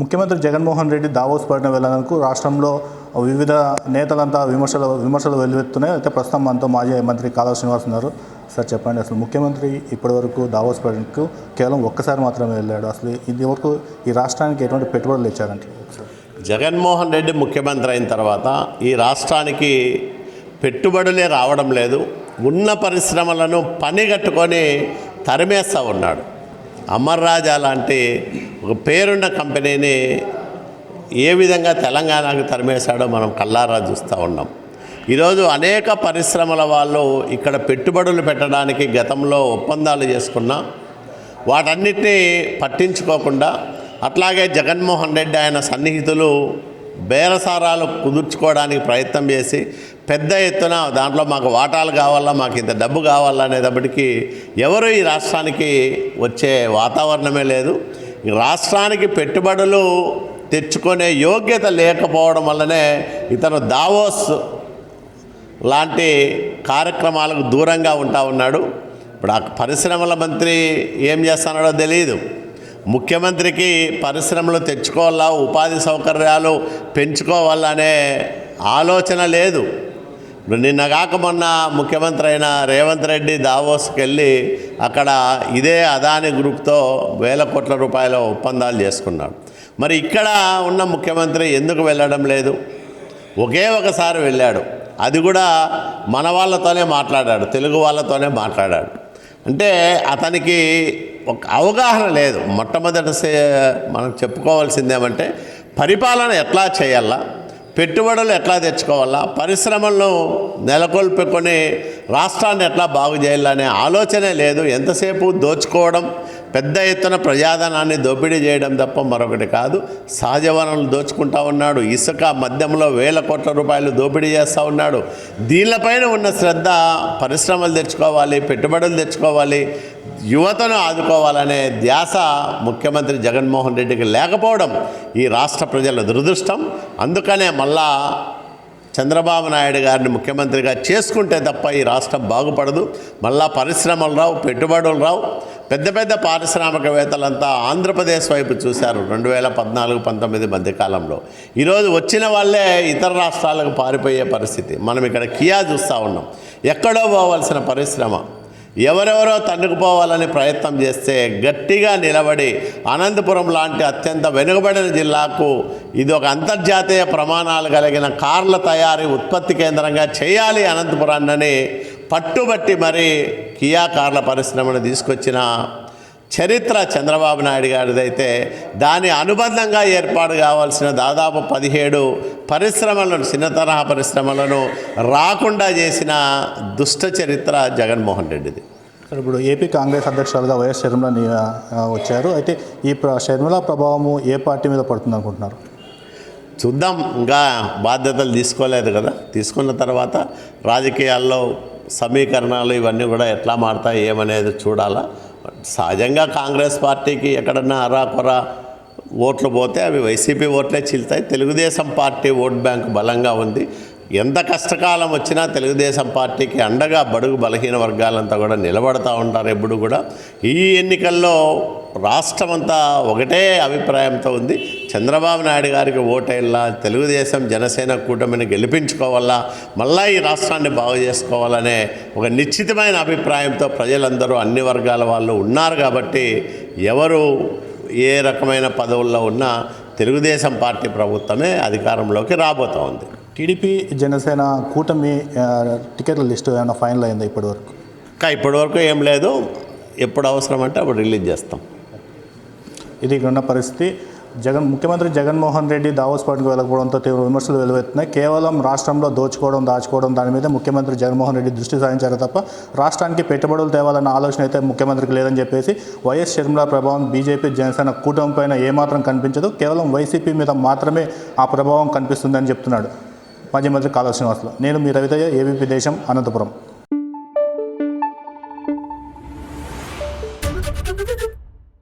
ముఖ్యమంత్రి జగన్మోహన్ రెడ్డి దావోస్ పర్యటన వెళ్ళడానికి రాష్ట్రంలో వివిధ నేతలంతా విమర్శలు విమర్శలు వెల్లువెత్తున్నాయి. అయితే ప్రస్తుతం మనతో మాజీ మంత్రి కాలువ శ్రీనివాస్ ఉన్నారు. సార్ చెప్పండి. అసలు ముఖ్యమంత్రి ఇప్పటివరకు దావోస్ పర్యటనకు కేవలం ఒక్కసారి మాత్రమే వెళ్ళాడు. అసలు ఇది వరకు ఈ రాష్ట్రానికి ఎటువంటి పెట్టుబడులు ఇచ్చారంటే జగన్మోహన్ రెడ్డి ముఖ్యమంత్రి అయిన తర్వాత ఈ రాష్ట్రానికి పెట్టుబడులే రావడం లేదు. ఉన్న పరిశ్రమలను పనిగట్టుకొని తరిమేస్తూ ఉన్నాడు. అమర్ రాజా లాంటి ఒక పేరున్న కంపెనీని ఏ విధంగా తెలంగాణకు తరిమేశాడో మనం కల్లారా చూస్తూ ఉన్నాం. ఈరోజు అనేక పరిశ్రమల వాళ్ళు ఇక్కడ పెట్టుబడులు పెట్టడానికి గతంలో ఒప్పందాలు చేసుకున్నా వాటన్నిటినీ పట్టించుకోకుండా అట్లాగే జగన్మోహన్ రెడ్డి ఆయన సన్నిహితులు బేరసారాలు కుదుర్చుకోవడానికి ప్రయత్నం చేసి పెద్ద ఎత్తున దాంట్లో మాకు వాటాలు కావాలా మాకు ఇంత డబ్బు కావాలా అనేటప్పటికీ ఎవరు ఈ రాష్ట్రానికి వచ్చే వాతావరణమే లేదు. ఈ రాష్ట్రానికి పెట్టుబడులు తెచ్చుకునే యోగ్యత లేకపోవడం వల్లనే ఇతను దావోస్ లాంటి కార్యక్రమాలకు దూరంగా ఉంటా ఉన్నాడు. ఇప్పుడు ఆ పరిశ్రమల మంత్రి ఏం చేస్తున్నాడో తెలియదు ముఖ్యమంత్రికి పరిశ్రమలు తెచ్చుకోవాలా ఉపాధి సౌకర్యాలు పెంచుకోవాలనే ఆలోచన లేదు. నిన్న కాక మొన్న ముఖ్యమంత్రి అయిన రేవంత్ రెడ్డి దావోస్కి వెళ్ళి అక్కడ ఇదే అదాని గ్రూప్తో వేల కోట్ల రూపాయల ఒప్పందాలు చేసుకున్నాడు. మరి ఇక్కడ ఉన్న ముఖ్యమంత్రి ఎందుకు వెళ్ళడం లేదు? ఒకే ఒకసారి వెళ్ళాడు. అది కూడా మన వాళ్ళతోనే మాట్లాడాడు తెలుగు వాళ్ళతోనే మాట్లాడాడు. అంటే అతనికి ఒక అవగాహన లేదు. మొట్టమొదటి మనం చెప్పుకోవాల్సిందేమంటే పరిపాలన ఎట్లా చేయాలా పెట్టుబడులు ఎట్లా తెచ్చుకోవాలా పరిశ్రమలను నెలకొల్పుకొని రాష్ట్రాన్ని ఎట్లా బాగు చేయాలనే ఆలోచనే లేదు. ఎంతసేపు దోచుకోవడం పెద్ద ఎత్తున ప్రజాధనాన్ని దోపిడీ చేయడం తప్ప మరొకటి కాదు. సహజ వనరులు దోచుకుంటా ఉన్నాడు. ఇసుక మద్యంలో వేల కోట్ల రూపాయలు దోపిడీ చేస్తూ ఉన్నాడు. దీనిపైన ఉన్న శ్రద్ధ పరిశ్రమలు తెచ్చుకోవాలి పెట్టుబడులు తెచ్చుకోవాలి యువతను ఆదుకోవాలనే ధ్యాస ముఖ్యమంత్రి జగన్మోహన్ రెడ్డికి లేకపోవడం ఈ రాష్ట్ర ప్రజల దురదృష్టం. అందుకనే మళ్ళా చంద్రబాబు నాయుడు గారిని ముఖ్యమంత్రిగా చేసుకుంటే తప్ప ఈ రాష్ట్రం బాగుపడదు. మళ్ళా పరిశ్రమలు రావు పెట్టుబడులు రావు. పెద్ద పెద్ద పారిశ్రామికవేత్తలంతా ఆంధ్రప్రదేశ్ వైపు చూశారు రెండు వేల పద్నాలుగు పంతొమ్మిది మధ్యకాలంలో. ఈరోజు వచ్చిన వాళ్ళే ఇతర రాష్ట్రాలకు పారిపోయే పరిస్థితి. మనం ఇక్కడ కియా చూస్తూ ఉన్నాం. ఎక్కడో పోవాల్సిన పరిశ్రమ. ఎవరెవరో తన్నుకుపోవాలని ప్రయత్నం చేస్తే గట్టిగా నిలబడి అనంతపురం లాంటి అత్యంత వెనుకబడిన జిల్లాకు ఇది ఒక అంతర్జాతీయ ప్రమాణాలు కలిగిన కార్ల తయారీ ఉత్పత్తి కేంద్రంగా చేయాలి అనంతపురాన్ని పట్టుబట్టి మరి కియా కార్ల పరిశ్రమను తీసుకొచ్చిన చరిత్ర చంద్రబాబు నాయుడు గారిదైతే దాని అనుబంధంగా ఏర్పాటు కావాల్సిన దాదాపు పదిహేడు పరిశ్రమలను చిన్న తరహా పరిశ్రమలను రాకుండా చేసిన దుష్ట చరిత్ర జగన్మోహన్ రెడ్డిది. ఇప్పుడు ఏపీ కాంగ్రెస్ అధ్యక్షురాలుగా వైఎస్ షర్మిల వచ్చారు. అయితే ఈ షర్మిల ప్రభావము ఏ పార్టీ మీద పడుతుంది అనుకుంటున్నారు? చూద్దాం. ఇంకా బాధ్యతలు తీసుకోలేదు కదా. తీసుకున్న తర్వాత రాజకీయాల్లో సమీకరణాలు ఇవన్నీ కూడా ఎట్లా మారుతాయి ఏమనేది చూడాలా. సహజంగా కాంగ్రెస్ పార్టీకి ఎక్కడన్నా అరాకొరా ఓట్లు పోతే అవి వైసీపీ ఓట్లే చిల్తాయి. తెలుగుదేశం పార్టీ ఓట్ బ్యాంక్ బలంగా ఉంది. ఎంత కష్టకాలం వచ్చినా తెలుగుదేశం పార్టీకి అండగా బడుగు బలహీన వర్గాలంతా కూడా నిలబడతా ఉంటారు ఎప్పుడు కూడా. ఈ ఎన్నికల్లో రాష్ట్రమంతా ఒకటే అభిప్రాయంతో ఉంది. చంద్రబాబు నాయుడు గారికి ఓటేళ్ళ తెలుగుదేశం జనసేన కూటమిని గెలిపించుకోవాలా మళ్ళా ఈ రాష్ట్రాన్ని బాగు చేసుకోవాలనే ఒక నిశ్చితమైన అభిప్రాయంతో ప్రజలందరూ అన్ని వర్గాల వాళ్ళు ఉన్నారు కాబట్టి ఎవరు ఏ రకమైన పదవుల్లో ఉన్నా తెలుగుదేశం పార్టీ ప్రభుత్వమే అధికారంలోకి రాబోతూ ఉంది టీడీపీ జనసేన కూటమి టికెట్ల లిస్టు ఏమైనా ఫైనల్ అయిందా ఇప్పటివరకు? ఇంకా ఇప్పటివరకు ఏం లేదు. ఎప్పుడు అవసరం అంటే అప్పుడు రిలీజ్ చేస్తాం. ఇది ఇక్కడ ఉన్న పరిస్థితి. జగన్ ముఖ్యమంత్రి జగన్మోహన్ రెడ్డి దావోస్ పర్యటనకు వెళ్ళకపోవడంతో తీవ్ర విమర్శలు వెలువెత్తున్నాయి. కేవలం రాష్ట్రంలో దోచుకోవడం దాచుకోవడం దాని మీద ముఖ్యమంత్రి జగన్మోహన్ రెడ్డి దృష్టి సారించారు తప్ప రాష్ట్రానికి పెట్టుబడులు తేవాలన్న ఆలోచన అయితే ముఖ్యమంత్రికి లేదని చెప్పేసి వైఎస్ షర్మిల ప్రభావం బీజేపీ జనసేన కూటమి పైన ఏమాత్రం కనిపించదు. కేవలం వైసీపీ మీద మాత్రమే ఆ ప్రభావం కనిపిస్తుందని చెప్తున్నాడు. మాజీ మంత్రి కాళ శ్రీనివాసులు నేను మీ రవితయ్య ఏబీపీ దేశం అనంతపురం.